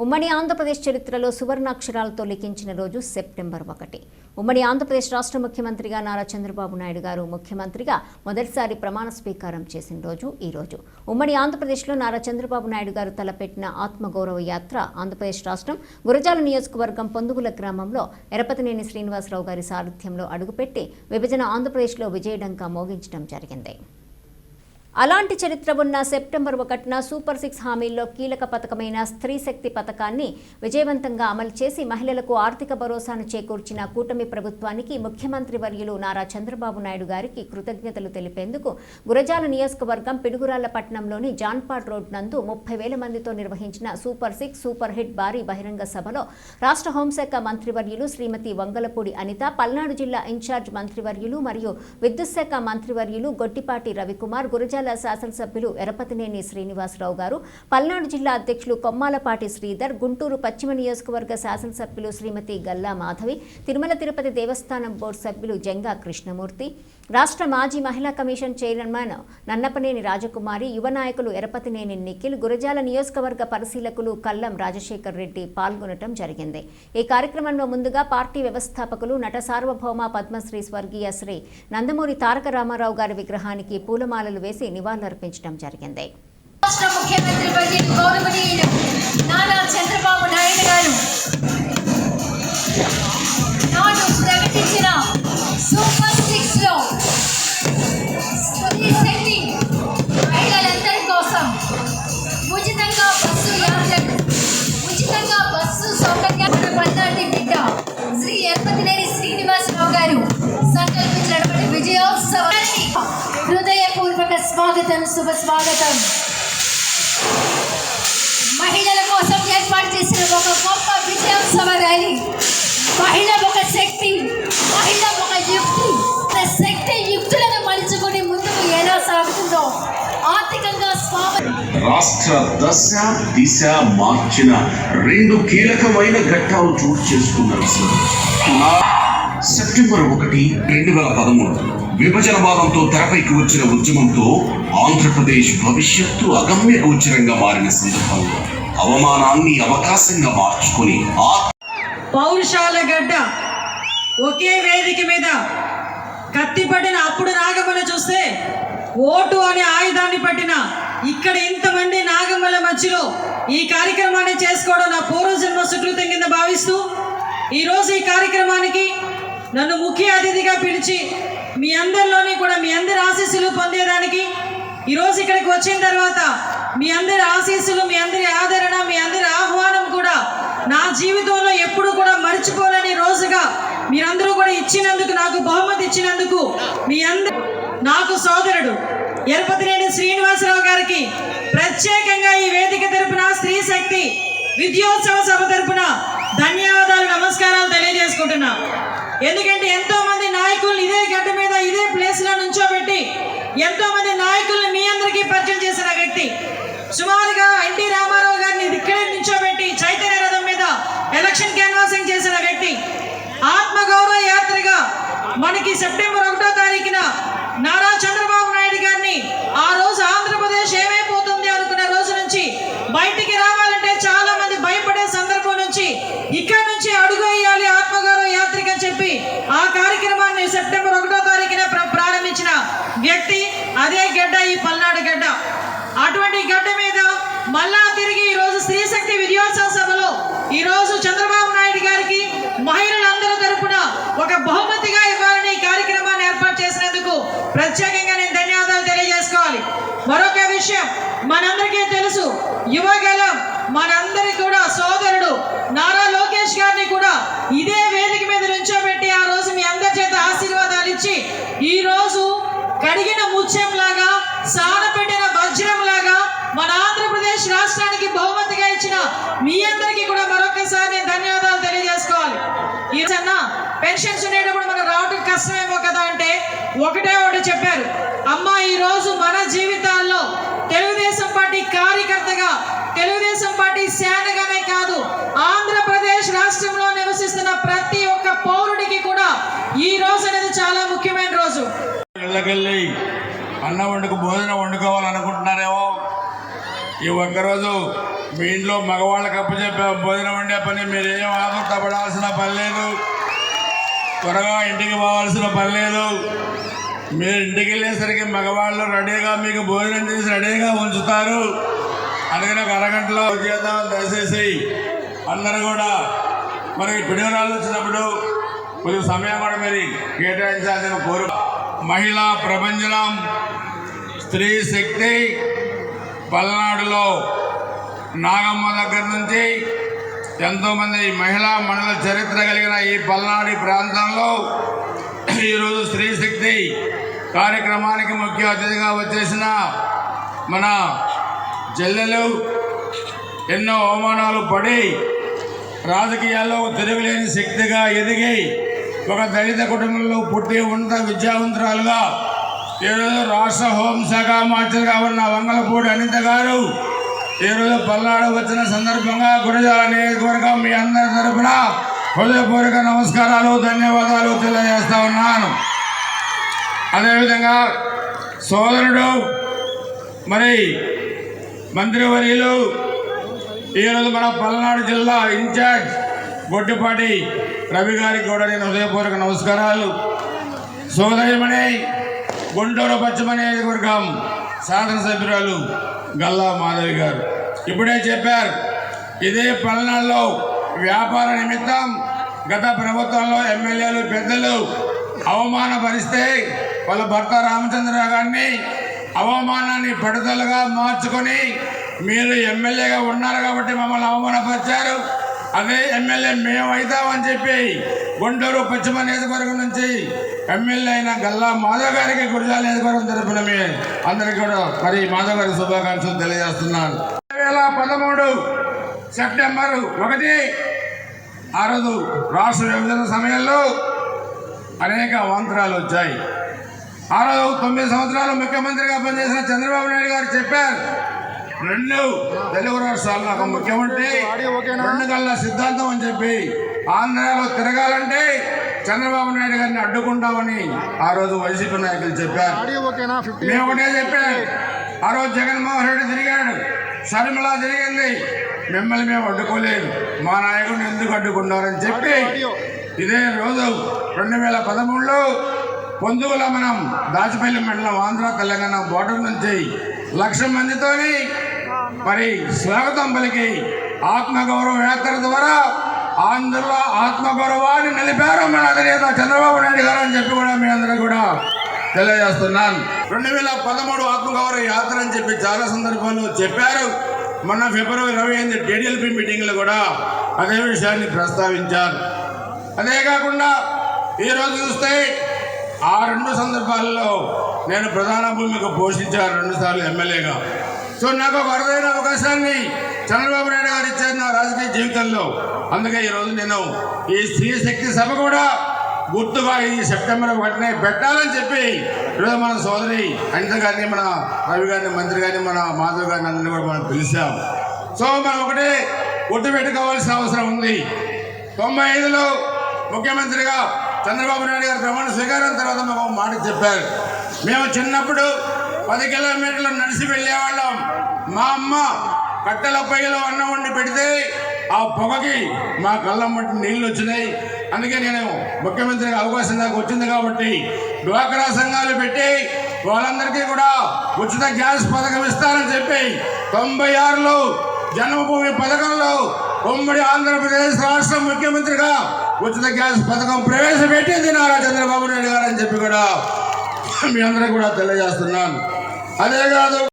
ఉమ్మడి ఆంధ్రప్రదేశ్ చరిత్రలో సువర్ణాక్షరాలతో లిఖించిన రోజు సెప్టెంబర్ ఒకటి. ఉమ్మడి ఆంధ్రప్రదేశ్ రాష్ట్ర ముఖ్యమంత్రిగా నారా చంద్రబాబు నాయుడు గారు ముఖ్యమంత్రిగా మొదటిసారి ప్రమాణ స్వీకారం చేసిన రోజు ఈ రోజు. ఉమ్మడి ఆంధ్రప్రదేశ్లో నారా చంద్రబాబు నాయుడు గారు తలపెట్టిన ఆత్మగౌరవ యాత్ర ఆంధ్రప్రదేశ్ రాష్ట్రం గురజాల నియోజకవర్గం పొందుగుల గ్రామంలో ఎరపతినేని శ్రీనివాసరావు గారి సారథ్యంలో అడుగుపెట్టి విభజన ఆంధ్రప్రదేశ్లో విజయడంకా మోగించడం జరిగింది. అలాంటి చరిత్ర ఉన్న సెప్టెంబర్ ఒకటిన సూపర్ సిక్స్ హామీల్లో కీలక పథకమైన స్త్రీ శక్తి పథకాన్ని విజయవంతంగా అమలు చేసి మహిళలకు ఆర్థిక భరోసాను చేకూర్చిన కూటమి ప్రభుత్వానికి ముఖ్యమంత్రి వర్యులు నారా చంద్రబాబు నాయుడు గారికి కృతజ్ఞతలు తెలిపేందుకు గురజాల నియోజకవర్గం పిడుగురాళ్ళ పట్టణంలోని జాన్పాడ్ రోడ్ నందు ముప్పై వేల మందితో నిర్వహించిన సూపర్ సిక్స్ సూపర్ హిట్ భారీ బహిరంగ సభలో రాష్ట్ర హోంశాఖ మంత్రివర్యులు శ్రీమతి వంగలపూడి అనిత పల్నాడు జిల్లా ఇన్ఛార్జ్ మంత్రివర్యులు మరియు విద్యుత్ శాఖ మంత్రివర్యులు గొట్టిపాటి రవికుమార్ గురజాల శాసనసభ్యులు ఎరపతినేని శ్రీనివాసరావు గారు పల్నాడు జిల్లా అధ్యక్షులు కొమ్మాలపాటి శ్రీధర్ గుంటూరు పశ్చిమ నియోజకవర్గ శాసనసభ్యులు శ్రీమతి గల్లా మాధవి తిరుమల తిరుపతి దేవస్థానం బోర్డు సభ్యులు జంగా కృష్ణమూర్తి రాష్ట్ర మాజీ మహిళా కమిషన్ చైర్మన్ నన్నపనేని రాజకుమారి యువ నాయకులు ఎరపతినేని నిఖిల్ గురజాల నియోజకవర్గ పరిశీలకులు కల్లం రాజశేఖర్ రెడ్డి పాల్గొనటం జరిగింది. ఈ కార్యక్రమంలో ముందుగా పార్టీ వ్యవస్థాపకులు నట సార్వభౌమ పద్మశ్రీ స్వర్గీయ శ్రీ నందమూరి తారక రామారావు గారి విగ్రహానికి పూలమాలలు వేసి నివాళులర్పించడం జరిగింది. రాష్ట్ర ముఖ్యమంత్రి నారా చంద్రబాబు నాయుడు గారు నాడు శుభ స్వాగతం. మహిళల కోసం ఏర్పాటు చేసిన ఒక గొప్ప విజయోత్సవ ర్యాలీ. మహిళ ఒక శక్తి మహిళ ఒక యుక్తి. శక్తి యుక్తులను మలుచుకుని ముందుకు ఎలా సాగుతుందో ఆర్థికంగా స్వామి రాష్ట్ర దశ దిశ మార్చిన రెండు కీలకమైన ఘట్టాలు చోటు చేసుకున్నారు సార్ సెప్టెంబర్ ఒకటి రెండు వేల పదమూడు. విభజన వాదంతో తెరపైకి వచ్చిన ఉద్యమంతో ఆంధ్రప్రదేశ్ భవిష్యత్తు అగమ్య గోచరంగా మారిన సందర్భంలో అవమానాన్ని అవకాశంగా మార్చుకుని పౌరుషాల గడ్డ ఒకే వేదిక మీద కత్తిపడిన అప్పుడు నాగమల చూస్తే ఓటు అనే ఆయుధాన్ని పట్టిన ఇక్కడ ఇంతమంది నాగమల మధ్యలో ఈ కార్యక్రమాన్ని చేసుకోవడం నా పూర్వజన్మ సుకృతం కింద భావిస్తూ ఈరోజు ఈ కార్యక్రమానికి నన్ను ముఖ్య అతిథిగా పిలిచి మీ అందరిలోని కూడా మీ అందరి ఆశీస్సులు పొందేదానికి ఈరోజు ఇక్కడికి వచ్చిన తర్వాత మీ అందరి ఆశీస్సులు మీ అందరి ఆదరణ మీ అందరి ఆహ్వానం కూడా నా జీవితంలో ఎప్పుడు కూడా మర్చిపోలేని రోజుగా మీరందరూ కూడా ఇచ్చినందుకు నాకు బహుమతి ఇచ్చినందుకు మీ అందరు నాకు సోదరుడు ఎరపతినేని శ్రీనివాసరావు గారికి ప్రత్యేకంగా ఈ వేదిక తరపున స్త్రీ శక్తి విద్యోత్సవ సభ తరపున ధన్యవాదాలు నమస్కారాలు తెలియజేసుకుంటున్నా. ఎందుకంటే ఎంతో మంది నాయకులు ఇదే గడ్డ మీద ఇదే ప్లేస్లో నుంచోబెట్టి ఎంతో మంది నాయకులను మీ అందరికీ పరిచయం చేసిన వ్యక్తి. సుమారుగా ఎన్టీ రామారావు గారిని ఇక్కడే నుంచోబెట్టి చైతన్య రథం మీద ఎలక్షన్ క్యాన్వాసింగ్ చేసిన వ్యక్తి. ఆత్మగౌరవ యాత్రగా మనకి సెప్టెంబర్ ఒకటో తారీఖున నారా చంద్రబాబు నాయుడు గారిని ఆ రోజు ఆంధ్రప్రదేశ్ ఏమైపోతుంది అనుకున్న రోజు నుంచి బయటికి రావాలి చాలా మంది భయపడే సందర్భం నుంచి ఇక్కడ నుంచి అడుగు వేయాలి ఆత్మగౌరవ యాత్రిక అని చెప్పి ఆ కార్యక్రమాన్ని సెప్టెంబర్ ఒకటో తారీఖున ప్ర- ప్రారంభించిన వ్యక్తి అదే గడ్డ ఈ పల్నాడు గడ్డ అటువంటి గడ్డ మీద మళ్ళా తిరిగి ఈ రోజు విజయోత్సవ సభలో ఈ రోజు చంద్రబాబు నాయుడు గారికి మహిళలందరి తరపున ఒక బహుమతిగా ఇవ్వాలని కార్యక్రమాన్ని ఏర్పాటు చేసినందుకు ప్రత్యేకంగా నేను ధన్యవాదాలు తెలియజేసుకోవాలి. మరొక విషయం మనందరికీ తెలుసు యువగలం మనందరి కూడా సోదరుడు నారా లోకేష్ గారిని కూడా ఇదే వేదిక మీద నుంచోబెట్టి ఆ రోజు మీ అందరి చేత ఆశీర్వాదాలు ఇచ్చి ఈ రోజు కడిగిన ముత్యంలాగా సార్ వజ్రంలాగా మన ఆంధ్రప్రదేశ్ రాష్ట్రానికి బహుమతిగా ఇచ్చిన మీ అందరికీ కూడా మరొకసారి నేను ధన్యవాదాలు తెలియజేసుకోవాలి ఈ చిన్న పెన్షన్స్ ఉండేటప్పుడు మనకు రావడం కష్టమేమో కదా అంటే ఒకటే ఒకటి చెప్పారు. అమ్మ ఈ రోజు మన జీవితాల్లో తెలుగుదేశం పార్టీ కార్యకర్తగా తెలుగుదేశం పార్టీ సేనగానే కాదు ఆంధ్రప్రదేశ్ రాష్ట్రంలో నివసిస్తున్న ప్రతి ఒక్క పౌరుడికి కూడా ఈ రోజు అనేది చాలా ముఖ్యమైన రోజు. ఇళ్ళకెళ్ళి అన్నం వండుకు భోజనం వండుకోవాలనుకుంటున్నారేమో? ఈ ఒక్కరోజు మీ ఇంట్లో మగవాళ్ళకి అప్పచెప్పే భోజనం వండే పని మీరు ఆదుర్తపడాల్సిన పని లేదు. త్వరగా ఇంటికి పోవాల్సిన పని లేదు. మీరు ఇంటికి వెళ్ళేసరికి మగవాళ్ళు రెడీగా మీకు భోజనం చేసి రెడీగా ఉంచుతారు. అందుకని అరగంటలో చేద్దాం దయచేసి అందరూ కూడా మరి పిడుగురాలు వచ్చినప్పుడు కొద్దిగా సమయం కూడా మీరు కేటాయించాల్సిన కోరు మహిళా ప్రపంచం స్త్రీ శక్తి పల్నాడులో నాగమ్మ దగ్గర నుంచి ఎంతోమంది మహిళా మండల చరిత్ర కలిగిన ఈ పల్నాడు ప్రాంతంలో ఈరోజు స్త్రీ శక్తి కార్యక్రమానికి ముఖ్య అతిథిగా వచ్చేసిన మన చెల్లెలు ఎన్నో అవమానాలు పడి రాజకీయాల్లో తిరుగులేని శక్తిగా ఎదిగి ఒక దళిత కుటుంబంలో పుట్టి ఉన్నత విద్యావంతురాలుగా ఈరోజు రాష్ట్ర హోంశాఖ మంత్రిగా ఉన్న వంగలపూడి అనిత గారు ఈరోజు పల్నాడు వచ్చిన సందర్భంగా గురజాల నియోజకవర్గం మీ అందరి తరఫున హృదయపూర్వక నమస్కారాలు ధన్యవాదాలు తెలియజేస్తా ఉన్నాను. అదేవిధంగా సోదరుడు మరి మంత్రివర్యులు ఈరోజు మన పల్నాడు జిల్లా ఇన్ఛార్జ్ బొడ్డిపాటి రవి గారికి కూడా నేను హృదయపూర్వక నమస్కారాలు. సోదరిమణి గుంటూరు పశ్చిమ నియోజకవర్గం శాసనసభ్యురాలు గల్లా మాధవి గారు. ఇప్పుడే చెప్పారు ఇదే పల్నాడులో వ్యాపార నిమిత్తం గత ప్రభుత్వంలో ఎమ్మెల్యేలు పెద్దలు అవమానపరిస్తే వాళ్ళ భర్త రామచంద్రరావు గారిని అవమానాన్ని పడుదలగా మార్చుకొని మీరు ఎమ్మెల్యేగా ఉన్నారు కాబట్టి మమ్మల్ని అవమానపరిచారు. అదే ఎమ్మెల్యే మేము అవుతామని చెప్పి గుంటూరు పశ్చిమ నియోజకవర్గం నుంచి ఎమ్మెల్యే అయిన గల్లా మాధవ్ గారికి గురజాల నియోజకవర్గం తరపున మీ అందరికీ కూడా మరి మాధవ్ గారి శుభాకాంక్షలు తెలియజేస్తున్నాను. రెండు వేల పదమూడు సెప్టెంబర్ ఒకటి ఆ రోజు రాష్ట్ర విభజన సమయంలో అనేక అవాంతరాలు వచ్చాయి. ఆ రోజు తొమ్మిది సంవత్సరాలు ముఖ్యమంత్రిగా పనిచేసిన చంద్రబాబు నాయుడు గారు చెప్పారు రెండు తెలుగు రాష్ట్రాలు నాకు ముఖ్యమంత్రి. రెండు కల్లా సిద్ధాంతం అని చెప్పి ఆంధ్రాలో తిరగాలంటే చంద్రబాబు నాయుడు గారిని అడ్డుకుంటామని ఆ రోజు వైసీపీ నాయకులు చెప్పారు. మేము ఒకటే చెప్పాం. ఆ రోజు జగన్మోహన్ రెడ్డి తిరిగాడు. షర్మిల తిరిగింది. మిమ్మల్ని మేము అడ్డుకోలేదు. మా నాయకుడిని ఎందుకు అడ్డుకున్నారని చెప్పి ఇదే రోజు రెండు వేల పదమూడులో పొందుగుల మనం దాచిపల్లి మండలం ఆంధ్ర తెలంగాణ బోర్డర్ నుంచి లక్ష మందితోని మరి స్వాగతం పలికి ఆత్మగౌరవ యాత్ర ద్వారా ఆంధ్రలో ఆత్మగౌరవాన్ని నిలిపారు మన అధినేత చంద్రబాబు నాయుడు గారు అని చెప్పి కూడా మీ అందరూ కూడా తెలియజేస్తున్నాను. రెండు వేల పదమూడు ఆత్మగౌరవ యాత్ర అని చెప్పి చాలా సందర్భాల్లో చెప్పారు. మొన్న ఫిబ్రవరి ఇరవై ఎనిమిది టీడీఎల్పీ మీటింగ్లో కూడా అదే విషయాన్ని ప్రస్తావించారు. అదే కాకుండా ఈరోజు చూస్తే ఆ రెండు సందర్భాల్లో నేను ప్రధాన భూమిక పోషించాను రెండుసార్లు ఎమ్మెల్యేగా. సో నాకు ఒక అరుదైన అవకాశాన్ని చంద్రబాబు నాయుడు గారు ఇచ్చారు నా రాజకీయ జీవితంలో. అందుకే ఈరోజు నేను ఈ స్త్రీ శక్తి సభ కూడా గుర్తుగా ఈ సెప్టెంబర్ ఒకటినే పెట్టాలని చెప్పి ఈరోజు మన సోదరి అనిత గారిని మన రవి గారిని మంత్రి గారిని మన మాధవ్ గారిని అందరినీ కూడా మనం పిలిచాం. సో మనం ఒకటే గుర్తు పెట్టుకోవాల్సిన అవసరం ఉంది. తొంభై ఐదులో ముఖ్యమంత్రిగా చంద్రబాబు నాయుడు గారు ప్రమాణ స్వీకారం తర్వాత మాకు మాట చెప్పారు. మేము చిన్నప్పుడు పది కిలోమీటర్లు నడిచి వెళ్ళేవాళ్ళం. మా అమ్మ కట్టెల పొయ్యిలో అన్నం వండి పెడితే ఆ పొగకి మా కళ్ళం మట్టి నీళ్ళు వచ్చినాయి. అందుకే నేను ముఖ్యమంత్రికి అవకాశం నాకు వచ్చింది కాబట్టి డ్వాక్రా సంఘాలు పెట్టి వాళ్ళందరికీ కూడా ఉచిత గ్యాస్ పథకం ఇస్తారని చెప్పి తొంభై ఆరులో జన్మభూమి పథకంలో ఉమ్మడి ఆంధ్రప్రదేశ్ రాష్ట్ర ముఖ్యమంత్రిగా ఉచిత గ్యాస్ పథకం ప్రవేశపెట్టింది నారా చంద్రబాబు నాయుడు గారు అని చెప్పి కూడా మీ అందరికీ కూడా తెలియజేస్తున్నాను. అదే కాదు